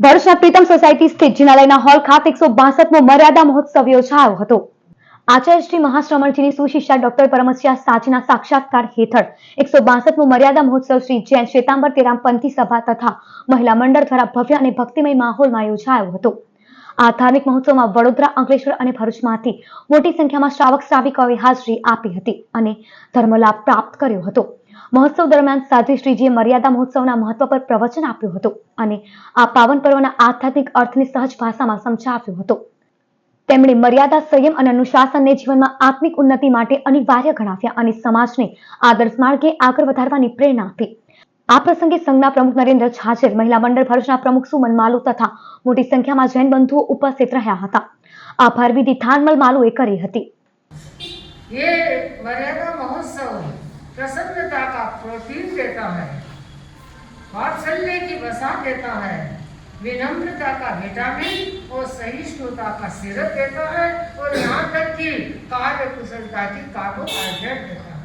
ભરૂચના પ્રીતમ સોસાયટી સ્થિત જિનાલયના હોલ ખાતે એકસો બાસઠમો મર્યાદા મહોત્સવ યોજાયો હતો. આચાર્ય શ્રી મહાશ્રમણજીની સુશિષ્યા ડોક્ટર પરમસ્યા સાચીના સાક્ષાત્કાર હેઠળ એકસો બાસઠમો મર્યાદા મહોત્સવ શ્રી જૈન શ્વેતાંબર તેરામ પંથી સભા તથા મહિલા મંડળ દ્વારા ભવ્ય અને ભક્તિમય માહોલમાં યોજાયો હતો. આ ધાર્મિક મહોત્સવમાં વડોદરા, અંકલેશ્વર અને ભરૂચમાંથી મોટી સંખ્યામાં શ્રાવક શ્રાવિકાઓએ હાજરી આપી હતી અને ધર્મલાભ પ્રાપ્ત કર્યો હતો. મહોત્સવ દરમિયાન સાધ્વી મર્યાદા મહોત્સવના મહત્વ પર પ્રવચન આપ્યું હતું અને આ પાવન પર્વના આધ્યાત્મિક અર્થને સહજ ભાષામાં સમજાવ્યો હતો. તેમણે મર્યાદા સંયમ અને અનુશાસનને જીવનમાં આત્મિક ઉન્નતિ માટે અનિવાર્ય ગણાવ્યા અને સમાજને આદર્શ માર્ગે આગળ વધારવાની પ્રેરણા આપી. આ પ્રસંગે સંઘના પ્રમુખ નરેન્દ્ર છાજેર મહિલા મંડળ ભરૂચના પ્રમુખ સુમન માલુ તથા મોટી સંખ્યામાં જૈન બંધુઓ ઉપસ્થિત રહ્યા હતા આભાર વિધિ થાનમલ માલુએ કરી હતી ये मर्यादा महोत्सव प्रसन्नता का प्रोटीन देता है वात्सल्य की वसा देता है विनम्रता का विटामिन और सहिष्णुता का सिरप देता है और यहाँ तक कि कार्य कुशलता की कार्बोहाइड्रेट देता है